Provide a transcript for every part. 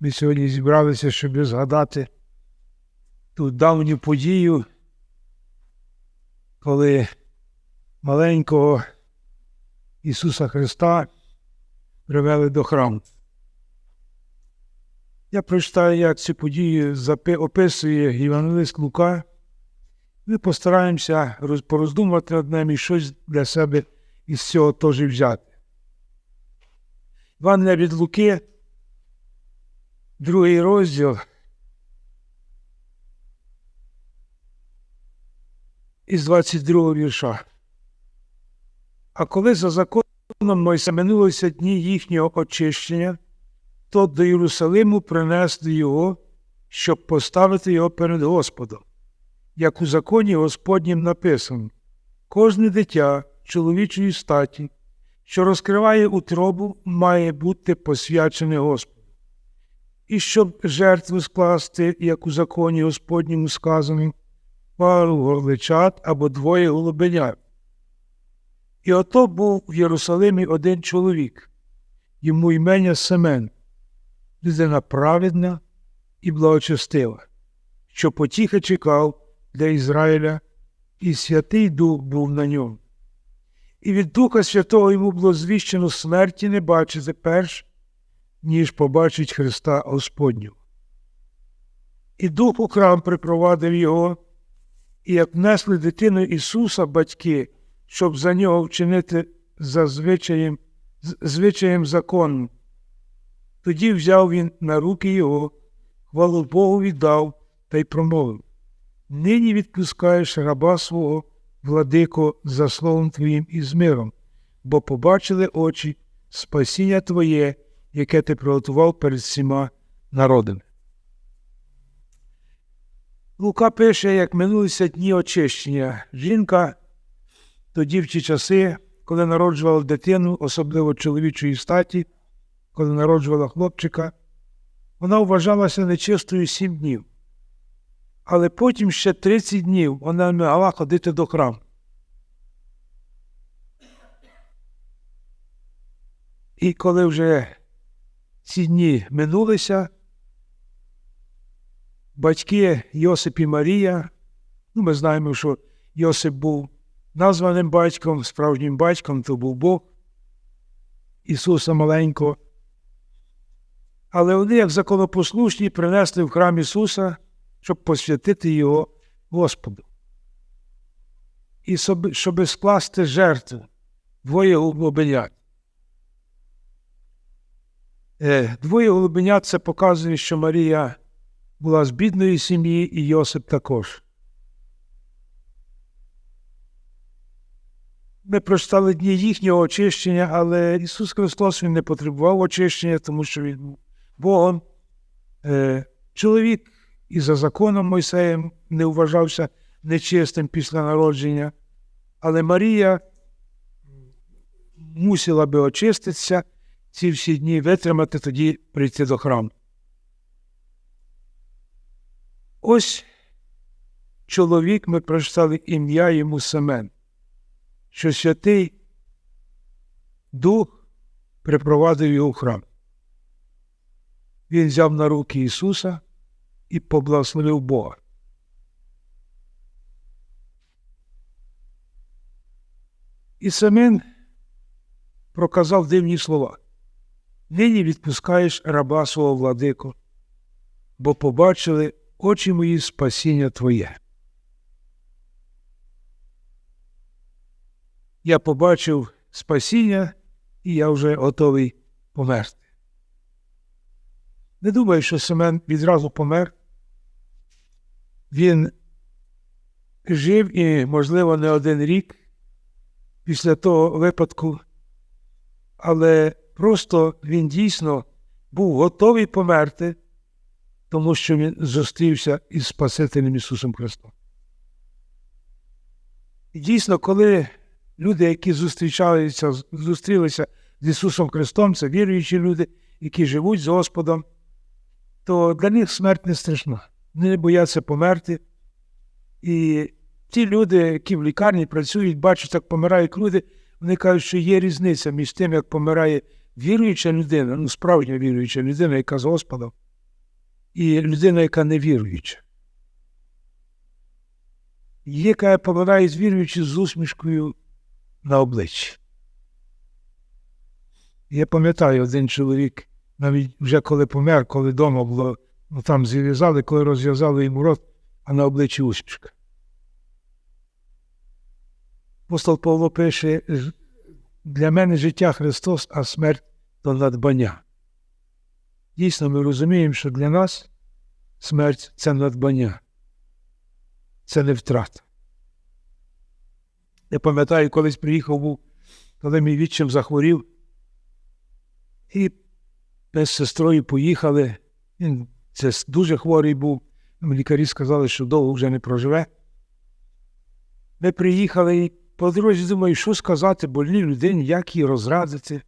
Ми сьогодні зібралися, щоб згадати ту давню подію, коли маленького Ісуса Христа привели до храму. Я прочитаю, як цю подію описує Євангелист Лука. Ми постараємося роз- пороздумувати над ним і щось для себе із цього теж взяти. Івангелія від Луки, другий розділ. Із 22 вірша. А коли за законом Мойсе минулися дні їхнього очищення, то до Єрусалиму принесли його, щоб поставити його перед Господом. Як у законі Господнім написано, кожне дитя чоловічої статі, що розкриває утробу, має бути посвячене Господу. І щоб жертву скласти, як у законі Господньому сказано, пару горличат або двоє голубенят. І ото був в Єрусалимі один чоловік, йому імення Семен, людина праведна і благочестива, що потіхи чекав для Ізраїля, і Святий Дух був на ньому. І від Духа Святого йому було звіщено смерті не бачити перш, ніж побачить Христа Господнього. І Дух у храм припровадив його, і як внесли дитину Ісуса батьки, щоб за нього вчинити за звичаєм, звичаєм законним, тоді взяв він на руки його, хвалу Богу віддав та й промовив Нині відпускаєш раба свого, владико, за словом твоїм і з миром, бо побачили очі спасіння Твоє, яке ти приготував перед всіма народами. Лука пише, як минулися дні очищення. Жінка тоді в ті часи, коли народжувала дитину, особливо чоловічої статі, коли народжувала хлопчика, вона вважалася нечистою сім днів. Але потім ще 30 днів вона не могла ходити до храму. І коли вже ці дні минулися, батьки Йосип і Марія, ну ми знаємо, що Йосип був названим батьком, справжнім батьком, то був Бог Ісуса маленького. Але вони, як законопослушні, принесли в храм Ісуса, щоб посвятити Його Господу. І щоб, скласти жертву двоє голубенят. Е, Двоє голубенят це показує, що Марія була з бідної сім'ї і Йосип також. Ми прочитали дні їхнього очищення, але Ісус Христос Він не потребував очищення, тому що Він був Богом. Е, Чоловік і за законом Мойсеєм не вважався нечистим після народження, але Марія мусила би очиститися ці всі дні витримати, тоді прийти до храму. Ось чоловік ми прочитали ім'я йому Семен, що святий Дух припровадив його в храм. Він взяв на руки Ісуса і поблагословив Бога. І Семен проказав дивні слова. Нині відпускаєш раба свого владико, бо побачили очі мої спасіння Твоє. Я побачив спасіння, і я вже готовий померти. Не думаю, що Семен відразу помер. Він жив і, можливо, не один рік після того випадку, але просто він дійсно був готовий померти, тому що він зустрівся із Спасителем Ісусом Христом. І дійсно, коли люди, які зустрічалися, зустрілися з Ісусом Христом, це віруючі люди, які живуть з Господом, то для них смерть не страшна. Вони не бояться померти. І ті люди, які в лікарні працюють, бачать, як помирають люди, вони кажуть, що є різниця між тим, як помирає віруюча людина, ну справжня віруюча людина, яка з Господом, і людина, яка не віруюча. Яка помирає з віруючи з усмішкою на обличчі. Я пам'ятаю, один чоловік, навіть вже коли помер, коли вдома було, ну там зв'язали, коли розв'язали йому рот, а на обличчі усмішка. Апостол Павло пише, для мене життя Христос, а смерть то надбання. Дійсно, ми розуміємо, що для нас смерть це надбання, це не втрата. Я пам'ятаю, колись приїхав був, коли мій відчим захворів, і ми з сестрою поїхали. Він це дуже хворий був. Лікарі сказали, що довго вже не проживе. Ми приїхали і по дорозі думаю, що сказати больній людині, як її розрадити.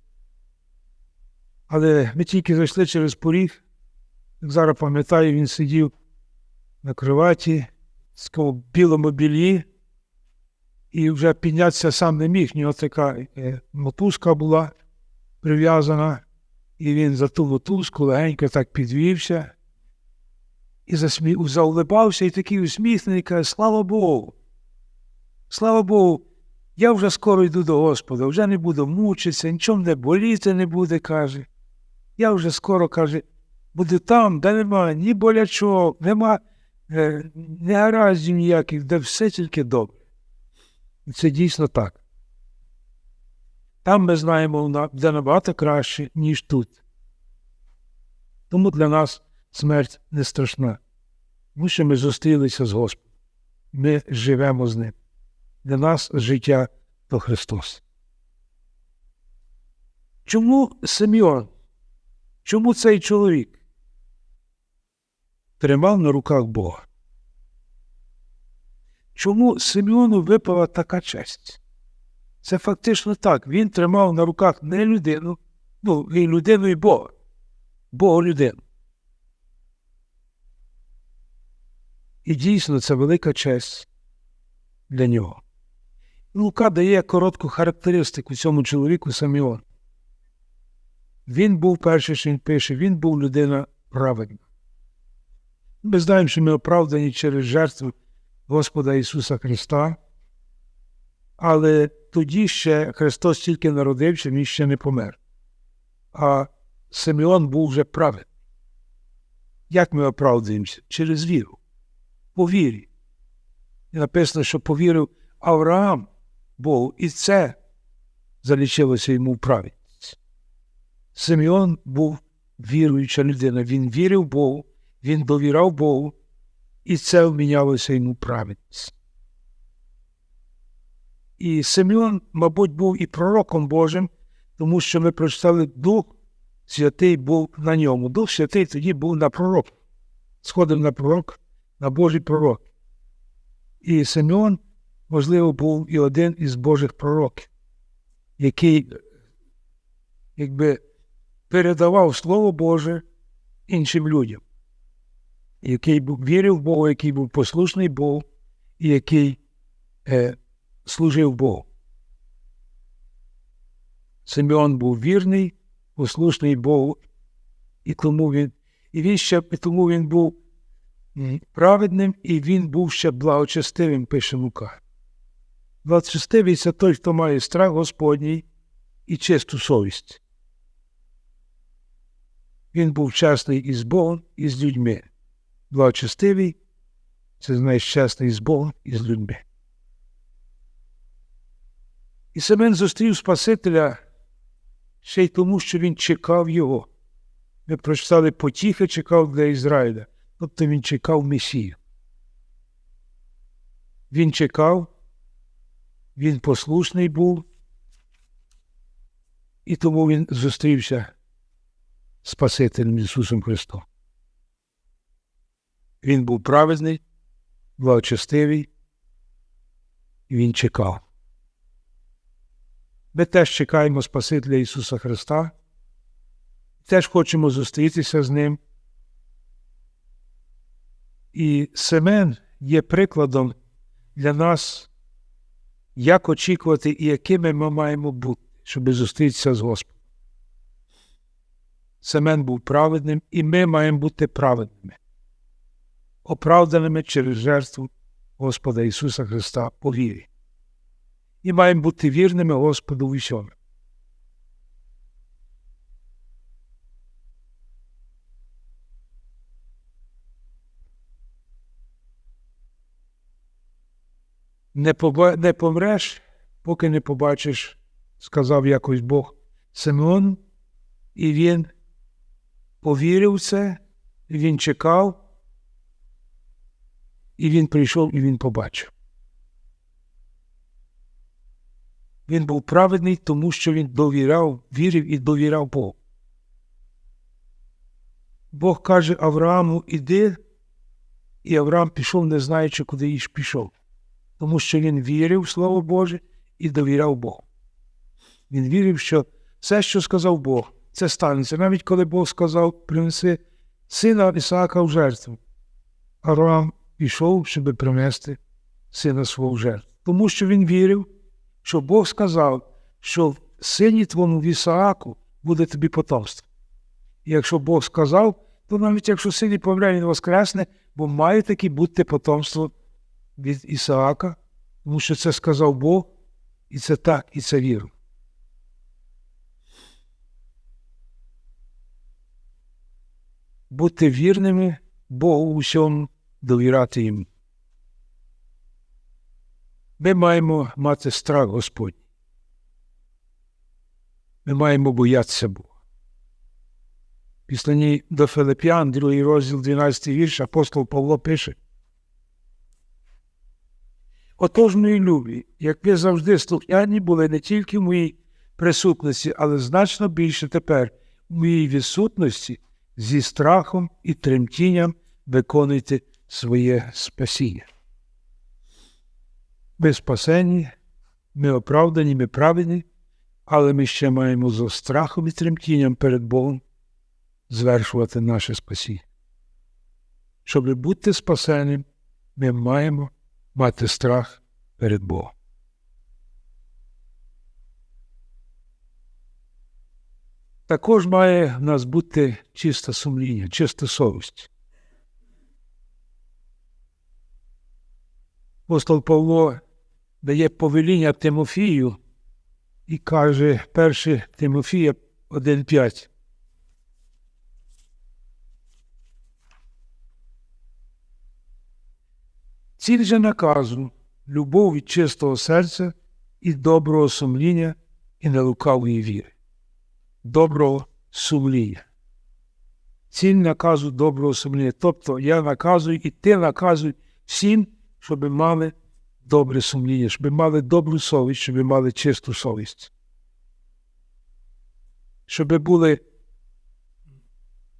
Але ми тільки зайшли через поріг. Як зараз пам'ятаю, він сидів на кроваті в білому більї і вже піднятися сам не міг. У нього така е, мотузка була прив'язана, і він за ту мотузку легенько так підвівся і засмі... заулибався, і такий усміхнений, каже, слава Богу. Слава Богу, я вже скоро йду до Господа, вже не буду мучитися, нічого не боліти не буде, каже. Я вже скоро каже, буду там, де нема ні болячок, нема е, негараздів ніяких, де все тільки добре. Це дійсно так. Там ми знаємо, де набагато краще, ніж тут. Тому для нас смерть не страшна. Тому що ми зустрілися з Господом. Ми живемо з ним. Для нас життя то Христос. Чому Симеон? Чому цей чоловік тримав на руках Бога? Чому Симеону випала така честь? Це фактично так. Він тримав на руках не людину, ну, і людину, і Бога, Бога людину. І дійсно це велика честь для нього. Лука дає коротку характеристику цьому чоловіку Саміон. Він був перший, що він пише, він був людина праведна. Ми знаємо, що ми оправдані через жертву Господа Ісуса Христа, але тоді ще Христос тільки народився, він ще не помер. А Симеон був вже праведний. Як ми оправдуємося? Через віру. По вірі. І написано, що повірив Авраам Богу, і це залічилося йому праведність. Симеон був віруюча людина. Він вірив Богу, він довіряв Богу, і це вмінялося йому праведність. І Симеон, мабуть, був і пророком Божим, тому що ми прочитали Дух Святий був на ньому. Дух Святий тоді був на пророк. Сходив на пророк, на Божий пророк. І Симеон, можливо, був і один із Божих пророків, який, якби передавав Слово Боже іншим людям який вірив в Бога, який був послушний Богу і який е, служив Богу. Симеон був вірний, послушний Богу, і тому він і він ще і тому він був праведним, і він був ще благочестивим, пише Лука. Благочестивий це той, хто має страх Господній і чисту совість. Він був чесний із Богом і з людьми благочестивий, це знаєш чесний з Богом і з людьми. І Семен зустрів Спасителя ще й тому, що він чекав його. Ми прочитали потіхи чекав для Ізраїля, тобто він чекав Месію. Він чекав, він послушний був, і тому він зустрівся з Спасителем Ісусом Христом. Він був праведний, благочестивий, і він чекав. Ми теж чекаємо Спасителя Ісуса Христа, теж хочемо зустрітися з Ним. І Семен є прикладом для нас, як очікувати і якими ми маємо бути, щоб зустрітися з Господом. Семен був праведним, і ми маємо бути праведними, оправданими через жертву Господа Ісуса Христа по вірі. І маємо бути вірними Господу в усьому. Не, не помреш, поки не побачиш, сказав якось Бог Симеону, і він повірив в це, він чекав, і він прийшов, і він побачив. Він був праведний, тому що він довіряв, вірив і довіряв Богу. Бог каже Аврааму, іди, і Авраам пішов, не знаючи, куди їж пішов, тому що він вірив в Слово Боже і довіряв Богу. Він вірив, що все, що сказав Бог, це станеться. Навіть коли Бог сказав, принеси сина Ісаака в жертву, Авраам пішов, щоб принести сина свого в жертву. Тому що він вірив, що Бог сказав, що в сині твоєму в Ісааку буде тобі потомство. І якщо Бог сказав, то навіть якщо сині помре, він воскресне, бо має таки бути потомство від Ісаака, тому що це сказав Бог, і це так, і це віру. Бути вірними Богу у всьому, довіряти йому. Ми маємо мати страх Господній. Ми маємо боятися Бога. Післані до Филип'ян, другий розділ 12 вірш, апостол Павло пише. Отож, мої любі, як ви завжди слухняні були не тільки в моїй присутності, але значно більше тепер в моїй відсутності зі страхом і тремтінням виконуйте своє спасіння. Ми спасені, ми оправдані, ми праведні, але ми ще маємо зо страхом і тремтінням перед Богом звершувати наше спасіння. Щоб бути спасеним, ми маємо мати страх перед Богом. Також має в нас бути чисте сумління, чиста совість. Апостол Павло дає повеління Тимофію і каже 1 Тимофія 1.5. Ціль же наказу любов від чистого серця і доброго сумління і нелукавої віри. Доброго сумління. Ціль наказу доброго сумління. Тобто я наказую і ти наказуй всім, щоб мали добре сумління, щоб мали добру совість, щоб мали чисту совість. Щоб були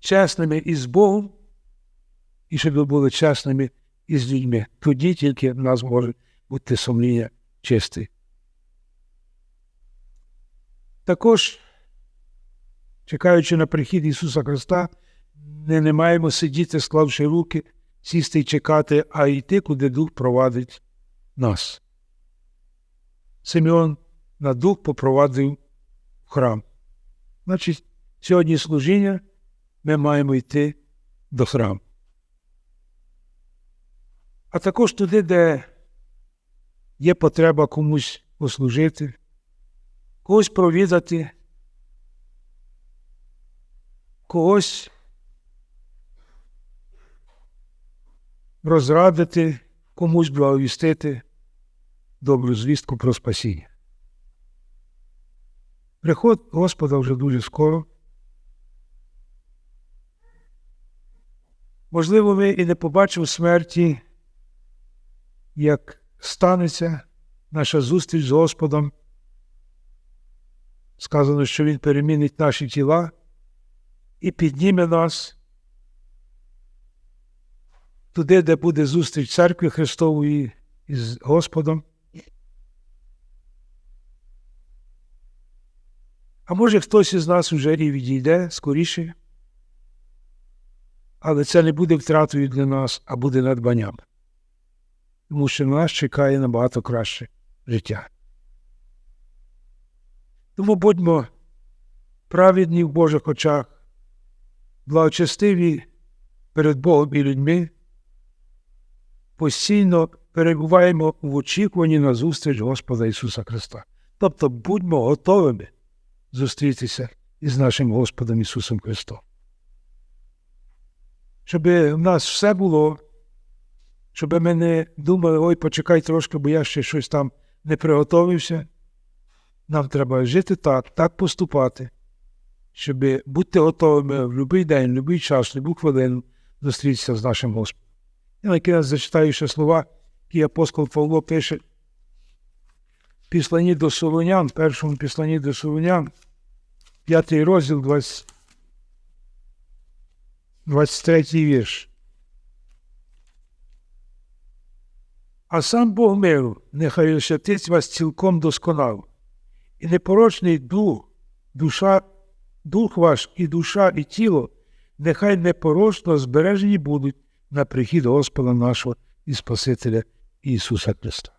чесними із Богом, і щоб були чесними із людьми. Тоді тільки в нас може бути сумління чисте. Також, чекаючи на прихід Ісуса Христа, ми не маємо сидіти, склавши руки, сісти і чекати, а йти, куди Дух провадить нас. Симеон на дух попровадив в храм. Значить, сьогодні служіння ми маємо йти до храму. А також туди, де є потреба комусь послужити, когось провідати, когось розрадити, комусь благовістити добру звістку про спасіння. Приход Господа вже дуже скоро. Можливо, ми і не побачимо смерті, як станеться наша зустріч з Господом. Сказано, що Він перемінить наші тіла і підніме нас туди, де буде зустріч церкви Христової із Господом. А може хтось із нас уже і відійде скоріше, але це не буде втратою для нас, а буде надбанням. Тому що нас чекає набагато краще життя. Тому будьмо праведні в Божих очах, благочестиві перед Богом і людьми, постійно перебуваємо в очікуванні на зустріч Господа Ісуса Христа. Тобто будьмо готовими зустрітися із нашим Господом Ісусом Христом. Щоб в нас все було, щоб ми не думали, ой, почекай трошки, бо я ще щось там не приготовився. Нам треба жити так, так поступати, щоб бути готовими в будь-який день, в будь-який час, в будь-яку хвилину зустрітися з нашим Господом. Я на зачитаю ще слова, які апостол Павло пише в післанні до Солонян, першому післанні до Солонян, п'ятий розділ, 20, 23 вірш. А сам Бог миру, нехай освятить вас цілком досконало, і непорочний дух, душа, дух ваш і душа, і тіло, нехай непорочно збережені будуть на прихід Господа нашого і Спасителя Ісуса Христа.